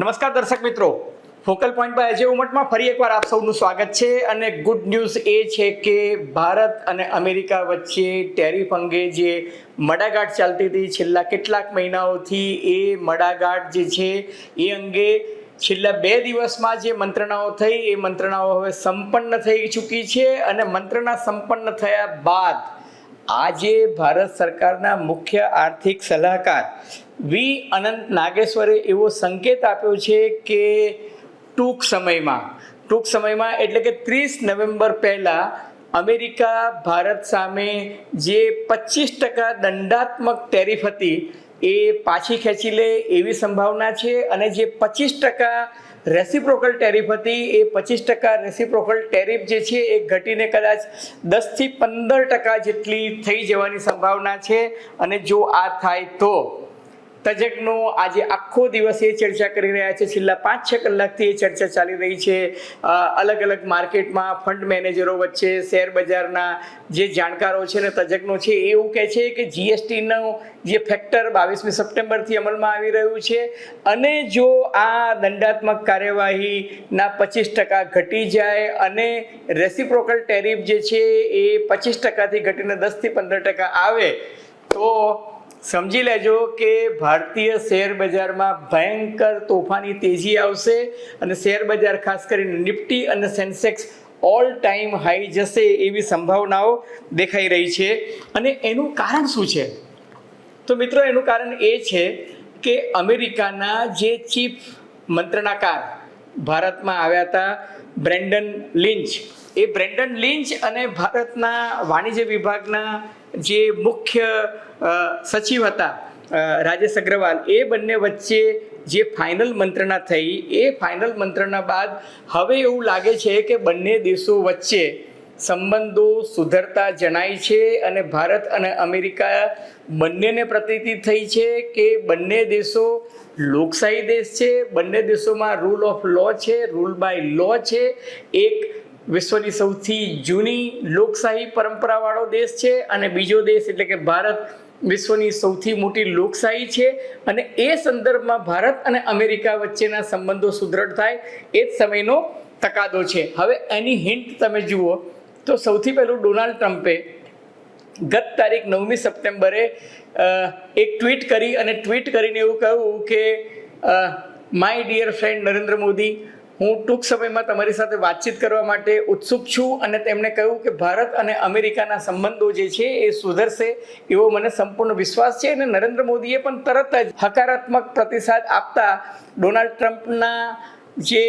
નમસ્કાર દર્શક મિત્રો. ફોકલ પોઈન્ટ પર અજય ઉમટમાં ફરી એકવાર આપ સૌનું સ્વાગત છે અને ગુડ ન્યૂઝ એ છે કે ભારત અને અમેરિકા વચ્ચે ટેરિફ અંગે જે મડાગાંઠ ચાલતી હતી છેલ્લા કેટલાક મહિનાઓથી એ મડાગાંઠ જે છે એ અંગે છેલ્લા બે દિવસમાં જે મંત્રણાઓ થઈ, એ મંત્રણાઓ હવે સંપન્ન થઈ ચૂકી છે અને મંત્રણા સંપન્ન થયા બાદ આજે ભારત સરકારના મુખ્ય આર્થિક સલાહકાર વી અનંત નાગેશ્વરે એવો સંકેત આપ્યો છે કે ટૂંક સમયમાં ટૂંક સમયમાં એટલે કે ત્રીસ નવેમ્બર પહેલાં અમેરિકા, ભારત સામે જે પચીસ ટકા દંડાત્મક ટેરિફ હતી એ પાછી ખેંચી લે એવી સંભાવના છે અને જે પચીસ ટકા રેસિપ્રોકલ ટેરિફ હતી, એ પચીસ ટકા રેસિપ્રોકલ ટેરિફ જે છે, એ ઘટીને કદાચ દસથી પંદર ટકા જેટલી થઈ જવાની સંભાવના છે. અને જો આ થાય તો તજજ્ઞો આજે આખો દિવસ એ ચર્ચા કરી રહ્યા છે. છેલ્લા પાંચ, છ કલાકથી એ ચર્ચા ચાલી રહી છે. અલગ અલગ માર્કેટમાં ફંડ મેનેજરો વચ્ચે, શેર બજારના જે જાણકારો છે ને તજજ્ઞો છે, એ એવું કહે છે કે જીએસટીનો જે ફેક્ટર બાવીસમી સપ્ટેમ્બરથી અમલમાં આવી રહ્યું છે અને જો આ દંડાત્મક કાર્યવાહીના પચીસ ટકા ઘટી જાય અને રેસિપ્રોકલ ટેરિફ જે છે એ પચીસ ટકાથી ઘટીને દસથી પંદર ટકા આવે, તો સમજી લેજો કે ભારતીય શેર બજારમાં ભયંકર તોફાની તેજી આવશે અને શેર બજાર ખાસ કરીને નિફ્ટી અને સેન્સેક્સ ઓલ ટાઈમ હાઈ જશે એવી સંભાવનાઓ દેખાઈ રહી છે. અને એનું કારણ શું છે? તો મિત્રો, એનું કારણ એ છે કે અમેરિકાના જે ચીફ મંત્રણાકાર ભારતમાં આવ્યા હતા, બ્રેન્ડન લિન્ચ એ બ્રેન્ડન લિન્ચ અને ભારતના વાણિજ્ય વિભાગના જે મુખ્ય સચિવ હતા રાજેશ અગ્રવાલ, એ બંને વચ્ચે જે ફાઇનલ મંત્રણા થઈ, એ ફાઇનલ મંત્રણા બાદ હવે એવું લાગે છે કે બંને દેશો વચ્ચે સંબંધો સુધરતા જણાય છે અને ભારત અને અમેરિકા બંનેને પ્રતીતિ થઈ છે કે બંને દેશો લોકશાહી દેશ છે, બંને દેશોમાં રૂલ ઓફ લો છે રૂલ બાય લો છે, એક વિશ્વની સૌથી જૂની લોકશાહી પરંપરાવાળો દેશ છે અને બીજો દેશ એટલે કે ભારત વિશ્વની સૌથી મોટી લોકશાહી છે અને એ સંદર્ભમાં ભારત અને અમેરિકા વચ્ચેના સંબંધો સુદૃઢ થાય એ જ સમયનો તકાદો છે. હવે એની હિન્ટ તમે જુઓ તો સૌથી પહેલું ડોનાલ્ડ ટ્રમ્પે ગત તારીખ નવમી સપ્ટેમ્બરે એક ટ્વીટ કરી અને ટ્વીટ કરીને એવું કહ્યું કે my dear friend Narendra Modi હું ટૂંક સમયમાં તમારી સાથે વાતચીત કરવા માટે ઉત્સુક છું અને તેમણે કહ્યું કે ભારત અને અમેરિકાના સંબંધો જે છે એ સુધરશે એવો મને સંપૂર્ણ વિશ્વાસ છે અને નરેન્દ્ર મોદીએ પણ તરત જ હકારાત્મક પ્રતિસાદ આપતા ડોનાલ્ડ ટ્રમ્પના જે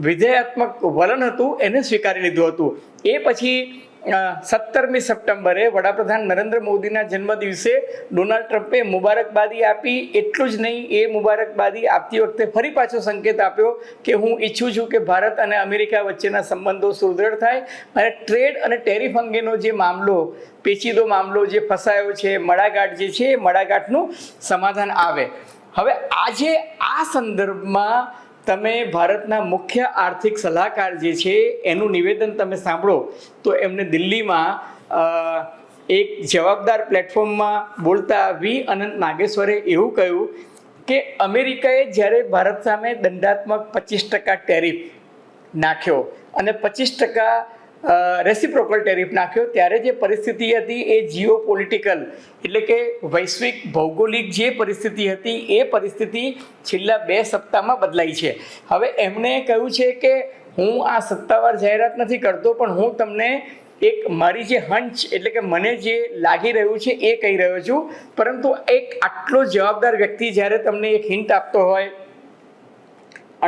વિધેયાત્મક વલણ હતું એને સ્વીકારી લીધું હતું. એ પછી સત્તરમી સપ્ટેમ્બરે વડાપ્રધાન નરેન્દ્ર મોદીના જન્મદિવસે ડોનાલ્ડ ટ્રમ્પે મુબારકબાદી આપી. એટલું જ નહીં, એ મુબારકબાદી આપતી વખતે ફરી પાછો સંકેત આપ્યો કે હું ઈચ્છું છું કે ભારત અને અમેરિકા વચ્ચેના સંબંધો સુદૃઢ થાય. અને ટ્રેડ અને ટેરિફ અંગેનો જે મામલો, પેચીદો મામલો જે ફસાયો છે મડાગાટ જે છે એ મડાગાટનું સમાધાન આવે. હવે આજે આ સંદર્ભમાં તમે ભારતના મુખ્ય આર્થિક સલાહકાર જે છે, એનું નિવેદન તમે સાંભળો, તો એમને દિલ્હીમાં એક જવાબદાર પ્લેટફોર્મમાં બોલતા વી. અનંત નાગેશ્વરે એવું કહ્યું કે, અમેરિકાએ જ્યારે ભારત સામે દંડાત્મક પચીસ ટકા ટેરિફ નાખ્યો અને પચીસ ટકા રેસિપ્રોકલ ટેરિફ નાખ્યો. ત્યારે જે પરિસ્થિતિ હતી એ જીઓ પોલિટિકલ એટલે કે વૈશ્વિક ભૌગોલિક જે પરિસ્થિતિ હતી એ પરિસ્થિતિ છેલ્લા બે સપ્તાહમાં બદલાઈ છે. હવે એમણે કહ્યું છે કે હું આ સત્તાવાર જાહેરાત નથી કરતો, પણ હું તમને એક મારી જે હંચ એટલે કે મને જે લાગી રહ્યું છે એ કહી રહ્યો છું. પરંતુ એક આટલો જવાબદાર વ્યક્તિ જ્યારે તમને એક હિન્ટ આપતો હોય,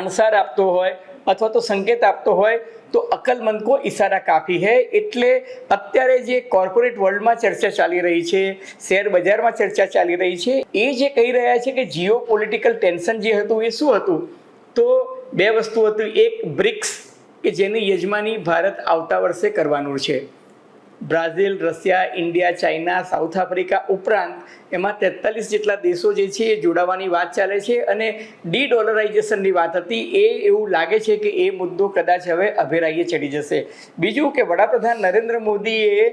અણસાર આપતો હોય, અથવા તો સંકેત આપતો હોય તો અકલમંદ કો ઇશારા કાફી હૈ. એટલે અત્યારે જે કોર્પોરેટ વર્લ્ડમાં ચર્ચા ચાલી રહી છે, શેર બજારમાં ચર્ચા ચાલી રહી છે, એ જે કહી રહ્યા છે કે જીઓ પોલિટિકલ ટેન્શન જે હતું એ શું હતું? તો બે વસ્તુ હતું. એક બ્રિક્સ કે જેની યજમાની ભારત આવતા વર્ષે કરવાનું છે. Brazil, Russia, India, China, South Africa ઉપરાંત એમાં તેતાલીસ જેટલા દેશો જે છે એ જોડાવાની વાત ચાલે છે અને ડી ડોલરાઇઝેશનની વાત હતી. એ એવું લાગે છે કે એ મુદ્દો કદાચ હવે અભેરાઈએ ચડી જશે. બીજું કે વડાપ્રધાન નરેન્દ્ર મોદીએ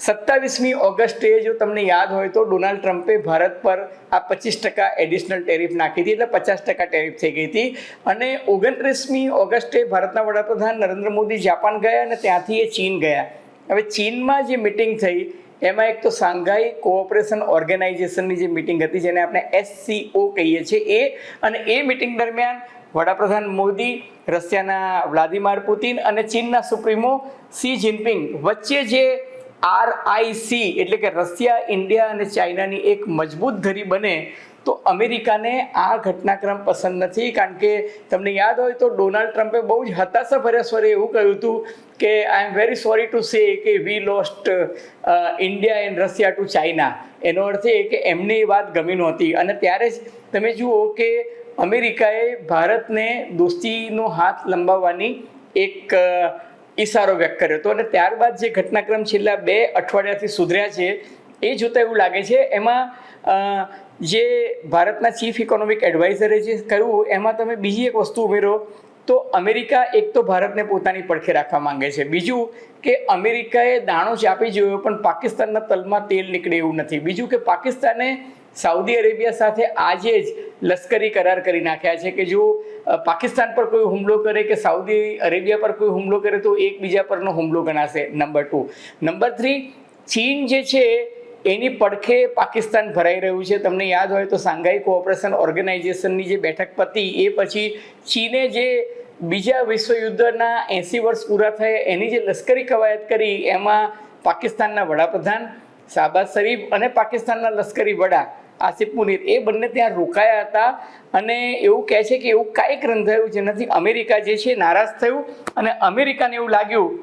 સત્તાવીસમી ઓગસ્ટે જો તમને યાદ હોય તો ડોનાલ્ડ ટ્રમ્પે ભારત પર આ પચીસ ટકા એડિશનલ ટેરિફ નાખી હતી, એટલે પચાસ ટકા ટેરિફ થઈ ગઈ હતી. અને ઓગણત્રીસમી ઓગસ્ટે ભારતના વડાપ્રધાન નરેન્દ્ર મોદી જાપાન ગયા અને ત્યાંથી એ ચીન ગયા. હવે ચીનમાં જે મિટિંગ થઈ, એમાં એક તો સાંઘાઈ કોઓપરેશન ઓર્ગેનાઇઝેશનની જે મિટિંગ હતી, જેને આપણે એસસીઓ કહીએ છીએ, એ અને એ મિટિંગ દરમિયાન વડાપ્રધાન મોદી, રશિયાના વ્લાદિમાર પુતિન અને ચીનના સુપ્રીમો સી જિનપિંગ વચ્ચે જે આરઆઈસી એટલે કે રશિયા, ઇન્ડિયા અને ચાઇનાની એક મજબૂત ધરી બને તો અમેરિકાને આ ઘટનાક્રમ પસંદ નથી, કારણ કે તમને યાદ હોય તો ડોનાલ્ડ ટ્રમ્પે બહુ જ હતાશા ભર્યા સ્વરે એવું કહ્યું હતું કે I am very sorry to say કે we lost India and Russia to China એનો અર્થ એ કે એમને એ વાત ગમી નહોતી. અને ત્યારે જ તમે જુઓ કે અમેરિકાએ ભારતને દોસ્તીનો હાથ લંબાવવાની એક ઈશારો વ્યક્ત કર્યો હતો. અને ત્યારબાદ જે ઘટનાક્રમ છેલ્લા બે અઠવાડિયાથી સુધર્યા છે, એ જોતાં એવું લાગે છે. એમાં જે ભારતના ચીફ ઇકોનોમિક એડવાઇઝરે જે કહ્યું એમાં તમે બીજી એક વસ્તુ ઉમેરો, તો અમેરિકા એક તો ભારતને પોતાની પડખે રાખવા માંગે છે. બીજું કે અમેરિકાએ દાણો ચાપી જોયો, પણ પાકિસ્તાનના તલમાં તેલ નીકળે એવું નથી. બીજું કે પાકિસ્તાને સાઉદી અરેબિયા સાથે આજે જ લશ્કરી કરાર કરી નાખ્યા છે કે જો પાકિસ્તાન પર કોઈ હુમલો કરે કે સાઉદી અરેબિયા પર કોઈ હુમલો કરે તો એકબીજા પરનો હુમલો ગણાશે, નંબર ટુ. નંબર થ્રી, ચીન જે છે એની પડખે પાકિસ્તાન ભરાઈ રહ્યું છે. તમને યાદ હોય તો સાંઘાઈ કોઓપરેશન ઓર્ગેનાઇઝેશનની જે બેઠક પતી, એ પછી ચીને જે બીજા વિશ્વયુદ્ધના એંસી વર્ષ પૂરા થયા, એની જે લશ્કરી કવાયત કરી, એમાં પાકિસ્તાનના વડાપ્રધાન શાહબાઝ શરીફ અને પાકિસ્તાનના લશ્કરી વડા આસિફ મુનીર, એ બંને ત્યાં રોકાયા હતા. અને એવું કહે છે કે એવું કાંઈક રંધાયું જેનાથી અમેરિકા જે છે નારાજ થયું. અને અમેરિકાને એવું લાગ્યું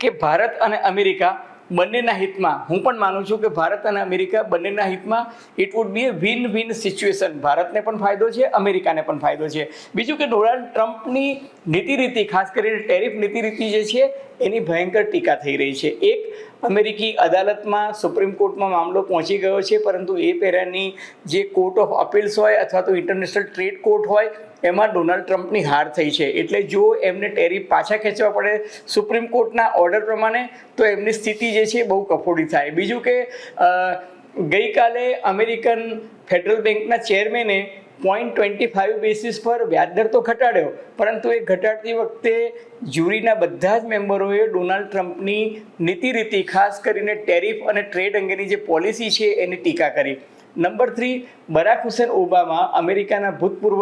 કે ભારત અને અમેરિકા બંનેના હિતમાં. હું પણ માનું છું કે ભારત અને અમેરિકા બંનેના હિતમાં it would be a win win situation ભારતને પણ ફાયદો છે, અમેરિકાને પણ ફાયદો છે. બીજું કે ડોનાલ્ડ ટ્રમ્પની નીતિ રીતિ ખાસ કરીને ટેરિફ નીતિ રીતિ જે છે, એની ભયંકર ટીકા થઈ રહી છે. એક, અમેરિકી અદાલતમાં સુપ્રીમ કોર્ટમાં મામલો પહોંચી ગયો છે, પરંતુ એ પહેલાંની જે કોર્ટ ઓફ અપીલ્સ હોય અથવા તો ઇન્ટરનેશનલ ટ્રેડ કોર્ટ હોય એમાં ડોનાલ્ડ ટ્રમ્પની હાર થઈ છે. એટલે જો એમને ટેરિફ પાછા ખેંચવા પડે સુપ્રીમ કોર્ટના ઓર્ડર પ્રમાણે, તો એમની સ્થિતિ જે છે બહુ કફોડી થાય. બીજું કે ગઈકાલે અમેરિકન ફેડરલ બેંકના ચેરમેને પોઈન્ટ ટ્વેન્ટી ફાઇવ બેસિસ પર વ્યાજદર તો ઘટાડ્યો, પરંતુ એ ઘટાડતી વખતે જ્યુરીના બધા જ મેમ્બરોએ ડોનાલ્ડ ટ્રમ્પની નીતિ રીતિ ખાસ કરીને ટેરિફ અને ટ્રેડ અંગેની જે પોલિસી છે, એની ટીકા કરી. Number three Barack Hussein Obama, અમેરિકાના ભૂતપૂર્વ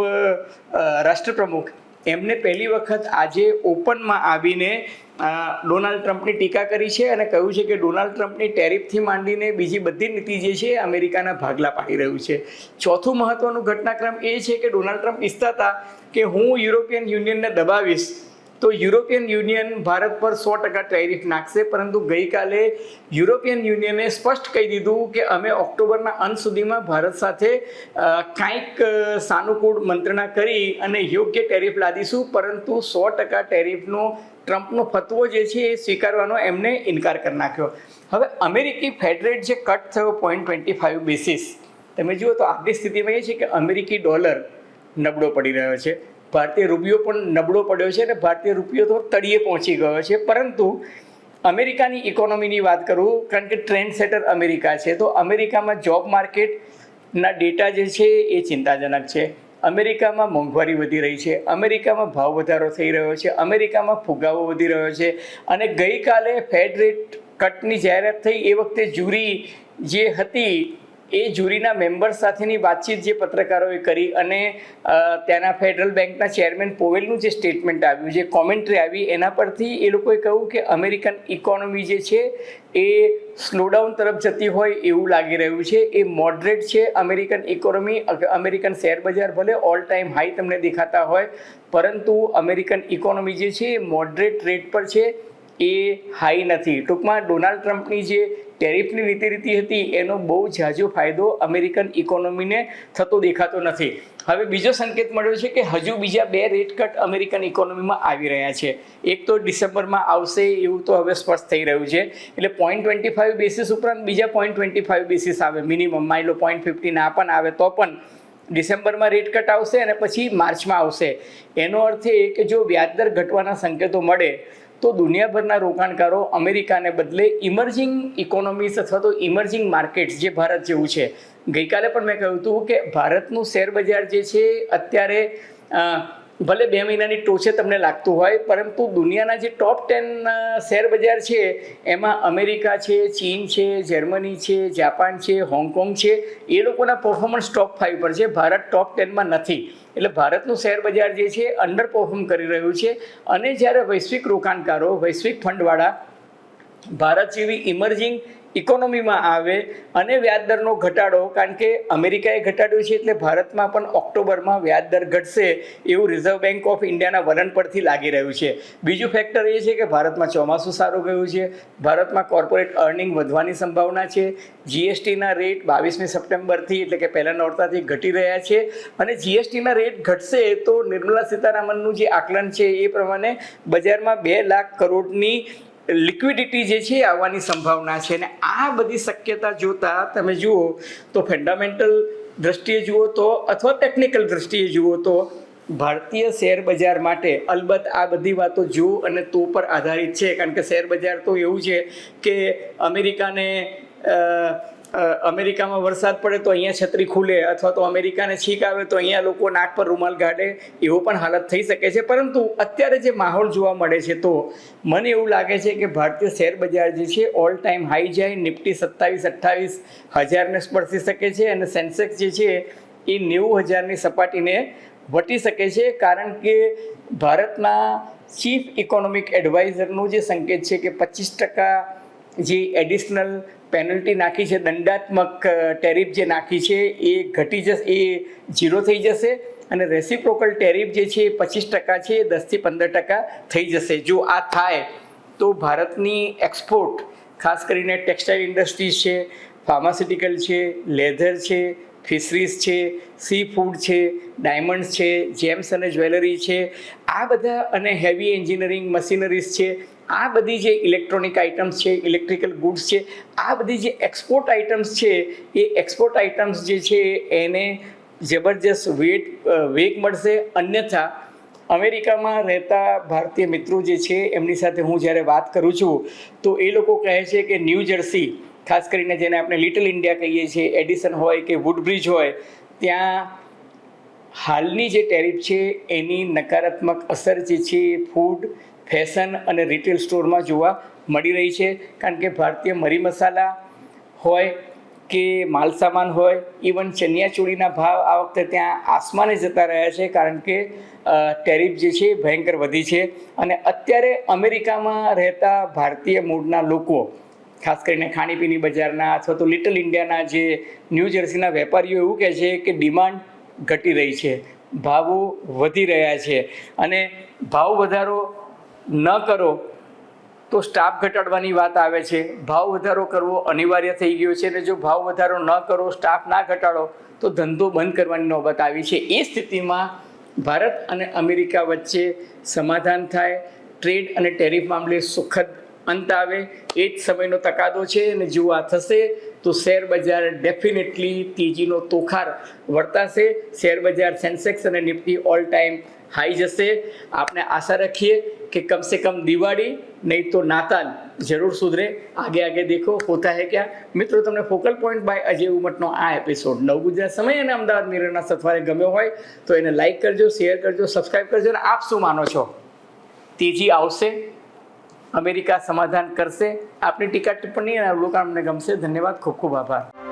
રાષ્ટ્રપ્રમુખ. એમને પહેલી વખત આજે ઓપનમાં આવીને ડોનાલ્ડ ટ્રમ્પની ટીકા કરી છે અને કહ્યું છે કે ડોનાલ્ડ ટ્રમ્પની ટેરિફથી માંડીને બીજી બધી નીતિ જે છે અમેરિકાના ભાગલા પાડી રહ્યું છે. ચોથું મહત્વનું ઘટનાક્રમ એ છે કે ડોનાલ્ડ ટ્રમ્પ ઈચ્છતા હતા કે હું યુરોપિયન યુનિયનને દબાવીશ. તો યુરોપિયન યુનિયન ભારત પર સો ટકા ટેરિફ નાખશે, પરંતુ ગઈકાલે યુરોપિયન યુનિયને સ્પષ્ટ કહી દીધું કે અમે ઓક્ટોબરના અંત સુધીમાં ભારત સાથે કાંઈક સાનુકૂળ મંત્રણા કરી અને યોગ્ય ટેરિફ લાદીશું, પરંતુ સો ટકા ટેરિફનો ટ્રમ્પનો ફતવો જે છે એ સ્વીકારવાનો એમને ઇનકાર કરી નાખ્યો. હવે અમેરિકી ફેડરેટ જે કટ થયો પોઈન્ટ ટ્વેન્ટી ફાઇવ બેસિસ તમે જુઓ તો આપણી સ્થિતિમાં એ છે કે અમેરિકી ડોલર નબળો પડી રહ્યો છે. ભારતીય રૂપિયો પણ નબળો પડ્યો છે અને ભારતીય રૂપિયો તો તળિયે પહોંચી ગયો છે. પરંતુ અમેરિકાની ઇકોનોમીની વાત કરું, કારણ કે ટ્રેન્ડ સેટર અમેરિકા છે, તો અમેરિકામાં જોબ માર્કેટના ડેટા જે છે એ ચિંતાજનક છે. અમેરિકામાં મોંઘવારી વધી રહી છે, અમેરિકામાં ભાવ વધારો થઈ રહ્યો છે, અમેરિકામાં ફુગાવો વધી રહ્યો છે અને ગઈકાલે ફેડ રેટ કટની જાહેરાત થઈ એ વખતે જ્યુરી જે હતી એ જ્યુરીના મેમ્બર્સ સાથેની વાતચીત જે પત્રકારોએ કરી અને ત્યાંના ફેડરલ બેંકના ચેરમેન પોવેલનું જે સ્ટેટમેન્ટ આવ્યું, જે કોમેન્ટ્રી આવી, એના પરથી એ લોકોએ કહ્યું કે અમેરિકન ઇકોનોમી જે છે એ સ્લોડાઉન તરફ જતી હોય એવું લાગી રહ્યું છે. એ મોડરેટ છે અમેરિકન ઇકોનોમી અમેરિકન શેર બજાર ભલે ઓલ ટાઈમ હાઈ તમને દેખાતા હોય, પરંતુ અમેરિકન ઇકોનોમી જે છે એ મોડરેટ રેટ પર છે, એ હાઈ નથી. ટૂંકમાં ડોનાલ્ડ ટ્રમ્પની જે ટેરિફની નીતિ રીતિ હતી, એનો બહુ ઝાઝો ફાયદો અમેરિકન ઇકોનોમીને થતો દેખાતો નથી. હવે બીજો સંકેત મળ્યો છે કે હજુ બીજા બે રેટ કટ અમેરિકન ઇકોનોમીમાં આવી રહ્યા છે. એક તો ડિસેમ્બરમાં આવશે એવું તો હવે સ્પષ્ટ થઈ રહ્યું છે. એટલે પોઈન્ટ ટ્વેન્ટી ફાઇવ બેસિસ ઉપરાંત બીજા પોઈન્ટ ટ્વેન્ટી ફાઇવ બેસિસ આવે મિનિમમ માની પોઈન્ટ ફિફ્ટી ના પણ આવે તો પણ ડિસેમ્બરમાં રેટ કટ આવશે અને પછી માર્ચમાં આવશે. એનો અર્થ એ કે જો વ્યાજદર ઘટવાના સંકેતો મળે તો દુનિયાભરના રોકાણકારો અમેરિકાને બદલે ઇમર્જિંગ ઇકોનોમીસ અથવા તો ઇમર્જિંગ માર્કેટ્સ જે ભારત જેવું છે. ગઈકાલે પણ મેં કહ્યું હતું કે ભારતનું શેર બજાર જે છે અત્યારે ભલે બે મહિનાની ટોચે તમને લાગતું હોય, પરંતુ દુનિયાના જે ટોપ ટેન શેર બજાર છે, એમાં અમેરિકા છે, ચીન છે, જર્મની છે, જાપાન છે, હોંગકોંગ છે, એ લોકોના પરફોર્મન્સ ટોપ ફાઈવ પર છે. ભારત ટોપ ટેનમાં નથી. એટલે ભારતનું શેર બજાર જે છે અંડર પરફોર્મ કરી રહ્યું છે. અને જ્યારે વૈશ્વિક રોકાણકારો, વૈશ્વિક ફંડવાળા ભારત જેવી ઇમર્જિંગ ઇકોનોમીમાં આવે અને વ્યાજદરનો ઘટાડો, કારણ કે અમેરિકાએ ઘટાડ્યો છે એટલે ભારતમાં પણ ઓક્ટોબરમાં વ્યાજદર ઘટશે એવું રિઝર્વ બેંક ઓફ ઇન્ડિયાના વલણ પરથી લાગી રહ્યું છે. બીજું ફેક્ટર એ છે કે ભારતમાં ચોમાસું સારું ગયું છે. ભારતમાં કોર્પોરેટ અર્નિંગ વધવાની સંભાવના છે. જીએસટીના રેટ બાવીસમી સપ્ટેમ્બરથી એટલે કે પહેલા નોરતાથી ઘટી રહ્યા છે. અને જીએસટીના રેટ ઘટશે તો નિર્મલા સીતારામનનું જે આકલન છે એ પ્રમાણે બજારમાં બે લાખ કરોડની લિક્વિડિટી જે છે આવવાની સંભાવના છે અને આ બધી શક્યતા જોતા તમે જુઓ તો ફંડામેન્ટલ દ્રષ્ટિએ જુઓ તો અથવા ટેકનિકલ દ્રષ્ટિએ જુઓ તો ભારતીય શેર બજાર માટે અલબત્ત આ બધી વાતો જો અને તો પર આધારિત છે. કારણ કે શેર બજાર તો એવું છે કે અમેરિકાને અમેરિકામાં વરસાદ પડે તો અહીંયા છત્રી ખુલે અથવા તો અમેરિકાને છીક આવે તો અહીંયા લોકો નાક પર રૂમાલ ગાડે, એવો પણ હાલત થઈ શકે છે. પરંતુ અત્યારે જે માહોલ જોવા મળે છે તો મને એવું લાગે છે કે ભારતીય શેર બજાર જે છે ઓલ ટાઈમ હાઈ જાય, નિફ્ટી સત્તાવીસ, અઠ્ઠાવીસ હજારને સ્પર્શી શકે છે અને સેન્સેક્સ જે છે, એ નેવું હજારની સપાટીને વટી શકે છે. કારણ કે ભારતના ચીફ ઇકોનોમિક એડવાઇઝરનું જે સંકેત છે કે પચીસ ટકા જે એડિશનલ પેનલ્ટી નાખી છે, દંડાત્મક ટેરિફ જે નાખી છે, એ ઘટી જશે, એ ઝીરો થઈ જશે અને રેસિપ્રોકલ ટેરિફ જે છે એ પચીસ ટકા છે દસથી પંદર ટકા થઈ જશે. જો આ થાય, તો ભારતની એક્સપોર્ટ ખાસ કરીને ટેક્સટાઇલ ઇન્ડસ્ટ્રીઝ છે ફાર્માસ્યુટિકલ છે લેધર છે ફિશરીઝ છે સી ફૂડ છે ડાયમંડ્સ છે જેમ્સ અને જ્વેલરી છે, આ બધા અને હેવી એન્જિનિયરિંગ મશીનરીઝ છે આ બધી જે ઇલેક્ટ્રોનિક આઇટમ્સ છે ઇલેક્ટ્રિકલ ગુડ્સ છે, આ બધી જે એક્સપોર્ટ આઇટમ્સ છે, એ એક્સપોર્ટ આઇટમ્સ જે છે, એને જબરજસ્ત વેટ વેગ મળશે. અન્યથા અમેરિકામાં રહેતા ભારતીય મિત્રો જે છે, એમની સાથે હું જ્યારે વાત કરું છું, તો એ લોકો કહે છે કે ન્યૂ જર્સી, ખાસ કરીને જેને આપણે લિટલ ઇન્ડિયા કહીએ છીએ, એડિસન હોય કે વુડબ્રિજ હોય, ત્યાં હાલની જે ટેરિફ છે, એની નકારાત્મક અસર જે છે, ફૂડ ફેશન અને રિટેલ સ્ટોરમાં જોવા મળી રહી છે. કારણ કે ભારતીય મરી મસાલા હોય કે માલસામાન હોય ઇવન ચણિયાચોળીના ભાવ આ વખતે ત્યાં આસમાને જતા રહ્યા છે. કારણ કે ટેરિફ જે છે એ ભયંકર વધી છે. અને અત્યારે અમેરિકામાં રહેતા ભારતીય મૂળના લોકો, ખાસ કરીને ખાણીપીણી બજારના અથવા તો લિટલ ઇન્ડિયાના જે ન્યૂ જર્સીના વેપારીઓ એવું કહે છે કે ડિમાન્ડ ઘટી રહી છે. ભાવો વધી રહ્યા છે. અને ભાવ વધારો ન કરો, તો સ્ટાફ ઘટાડવાની વાત આવે છે. ભાવ વધારો કરવો અનિવાર્ય થઈ ગયો છે અને જો ભાવ વધારો ન કરો, સ્ટાફ ના ઘટાડો, તો ધંધો બંધ કરવાની નોબત આવી છે. એ સ્થિતિમાં ભારત અને અમેરિકા વચ્ચે સમાધાન થાય, ટ્રેડ અને ટેરિફ મામલે સુખદ અંત આવે. એ જ સમયનો તકાદો છે અને જો આ થશે, તો શેર બજાર ડેફિનેટલી તેજીનો તોખાર વર્તાશે. શેર બજાર સેન્સેક્સ અને નિફ્ટી ઓલ ટાઈમ હાઈ જશે. આપણે આશા રાખીએ કે કમ સે કમ દિવાળી, નહીં તો નાતાલ જરૂર સુધરે. આગે આગે દેખો, હોતા હે ક્યાં? મિત્રો, તમને ફોકલ પોઈન્ટ બાય અજય ઉમટનો આ એપિસોડ નવ ગુજરાત સમય અને અમદાવાદ મિરરના સથવારે ગમ્યો હોય, તો એને લાઈક કરજો શેર કરજો સબસ્ક્રાઈબ કરજો અને આપ શું માનો છો? તેજી આવશે, અમેરિકા સમાધાન કરશે. આપની ટીકા ટિપ્પણી અને અવલોકન અમને ગમશે. ધન્યવાદ, ખૂબ ખૂબ આભાર.